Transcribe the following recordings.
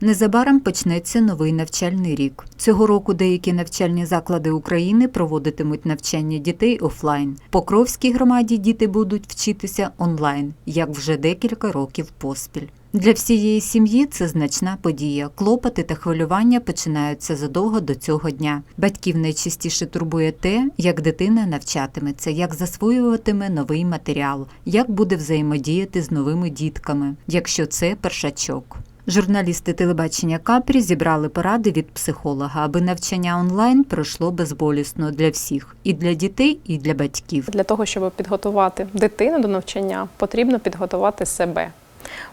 Незабаром почнеться новий навчальний рік. Цього року деякі навчальні заклади України проводитимуть навчання дітей офлайн. Покровській громаді діти будуть вчитися онлайн, як вже декілька років поспіль. Для всієї сім'ї це значна подія. Клопоти та хвилювання починаються задовго до цього дня. Батьків найчастіше турбує те, як дитина навчатиметься, як засвоюватиме новий матеріал, як буде взаємодіяти з новими дітками, якщо це першачок. Журналісти телебачення Капрі зібрали поради від психолога, аби навчання онлайн пройшло безболісно для всіх і для дітей, і для батьків. Для того, щоб підготувати дитину до навчання, потрібно підготувати себе.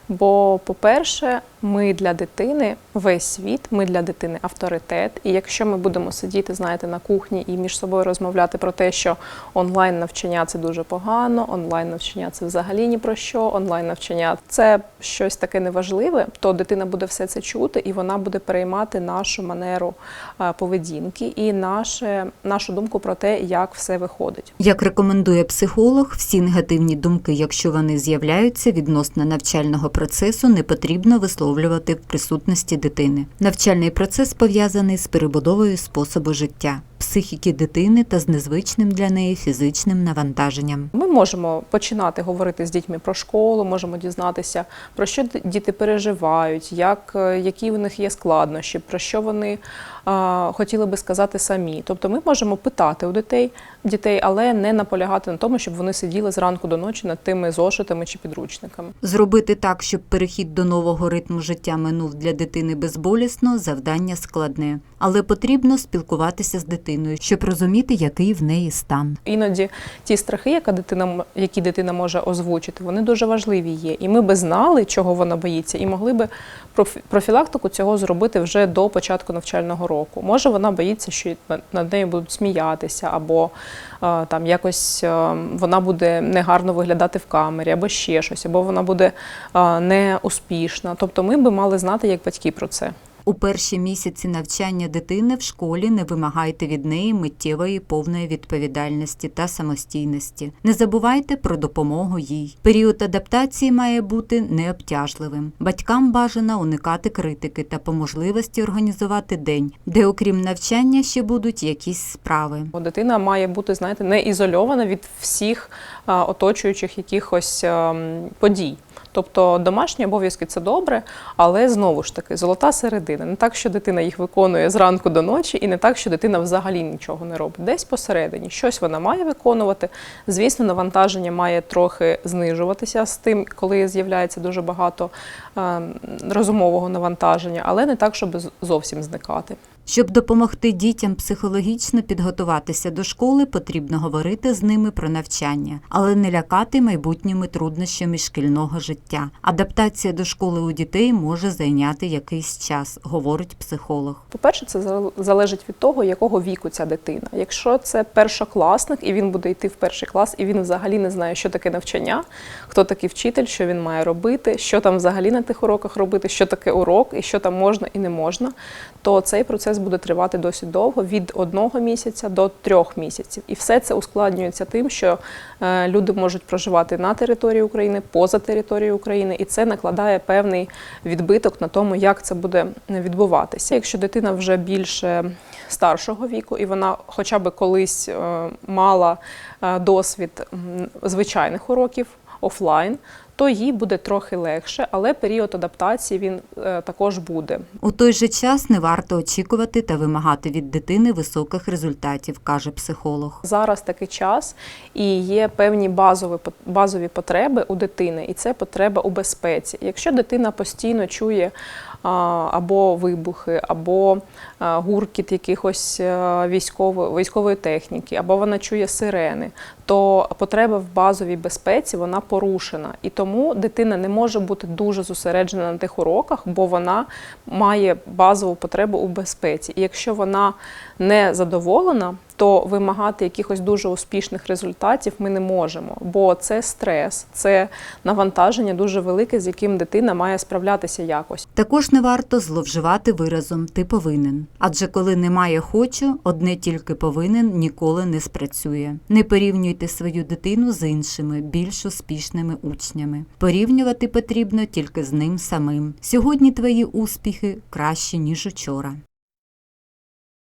Бо, по-перше, ми для дитини весь світ, ми для дитини авторитет. І якщо ми будемо сидіти, знаєте, на кухні і між собою розмовляти про те, що онлайн навчання це дуже погано, онлайн навчання це взагалі ні про що, онлайн навчання це щось таке неважливе, то дитина буде все це чути, і вона буде переймати нашу манеру е, поведінки і наше, нашу думку про те, як все виходить. Як рекомендує психолог, всі негативні думки, якщо вони з'являються відносно навчального процесу, не потрібно висловлювати в присутності дитини. Навчальний процес пов'язаний з перебудовою способу життя, психіки дитини та з незвичним для неї фізичним навантаженням. Ми можемо починати говорити з дітьми про школу, можемо дізнатися, про що діти переживають, як, е, які в них є складнощі, про що вони а, хотіли би сказати самі. Тобто ми можемо питати у дітей, дітей, але не наполягати на тому, щоб вони сиділи зранку до ночі над тими зошитами чи підручниками. Зробити так, щоб перехід до нового ритму життя минув для дитини безболісно, завдання складне, але потрібно спілкуватися з дитиною, щоб розуміти, який в неї стан. Іноді ті страхи, яка дитина, які дитина може озвучити, вони дуже важливі є. І ми би знали, чого вона боїться, і могли би профі- профілактику цього зробити вже до початку навчального року. Може, вона боїться, що над- нею будуть сміятися, або там якось вона буде негарно виглядати в камері, або ще щось, або вона буде неуспішна. Тобто, ми би мали знати як батьки про це. У перші місяці навчання дитини в школі не вимагайте від неї миттєвої повної відповідальності та самостійності. Не забувайте про допомогу їй. Період адаптації має бути необтяжливим. Батькам бажано уникати критики та по можливості організувати день, де окрім навчання ще будуть якісь справи. Дитина має бути, знаєте, не ізольована від всіх оточуючих якихось ем, подій. Тобто домашні обов'язки це добре, але знову ж таки золота середина. Не так, що дитина їх виконує зранку до ночі, і не так, що дитина взагалі нічого не робить. Десь посередині щось вона має виконувати. Звісно, навантаження має трохи знижуватися з тим, коли з'являється дуже багато ем, розумового навантаження, але не так, щоб зовсім зникати. Щоб допомогти дітям психологічно підготуватися до школи, потрібно говорити з ними про навчання, але не лякати майбутніми труднощами шкільного життя. Адаптація до школи у дітей може зайняти якийсь час, говорить психолог. По-перше, це залежить від того, якого віку ця дитина. Якщо це першокласник, і він буде йти в перший клас, і він взагалі не знає, що таке навчання, хто такий вчитель, що він має робити, що там взагалі на тих уроках робити, що таке урок, і що там можна і не можна, то цей процес буде тривати досить довго від одного місяця до трьох місяців. І все це ускладнюється тим, що е, люди можуть проживати на території України, поза територією України, і це накладає певний відбиток на тому, як це буде відбуватися. Якщо дитина вже більше старшого віку, і вона хоча б колись е, мала е, досвід звичайних уроків офлайн, то їй буде трохи легше, але період адаптації він е, також буде. У той же час не варто очікувати та вимагати від дитини високих результатів, каже психолог. Зараз такий час і є певні базові, базові потреби у дитини, і це потреба у безпеці. Якщо дитина постійно чує або вибухи, або гуркіт якихось а, військово, військової техніки, або вона чує сирени, то потреба в базовій безпеці вона порушена. І тому дитина не може бути дуже зосереджена на тих уроках, бо вона має базову потребу у безпеці. І якщо вона не задоволена, то вимагати якихось дуже успішних результатів ми не можемо, бо це стрес, це навантаження дуже велике, з яким дитина має справлятися якось. Також не варто зловживати виразом ти повинен. Адже коли немає хочу, одне тільки повинен ніколи не спрацює. Не порівнюйте свою дитину з іншими, більш успішними учнями. Порівнювати потрібно тільки з ним самим. Сьогодні твої успіхи кращі, ніж учора.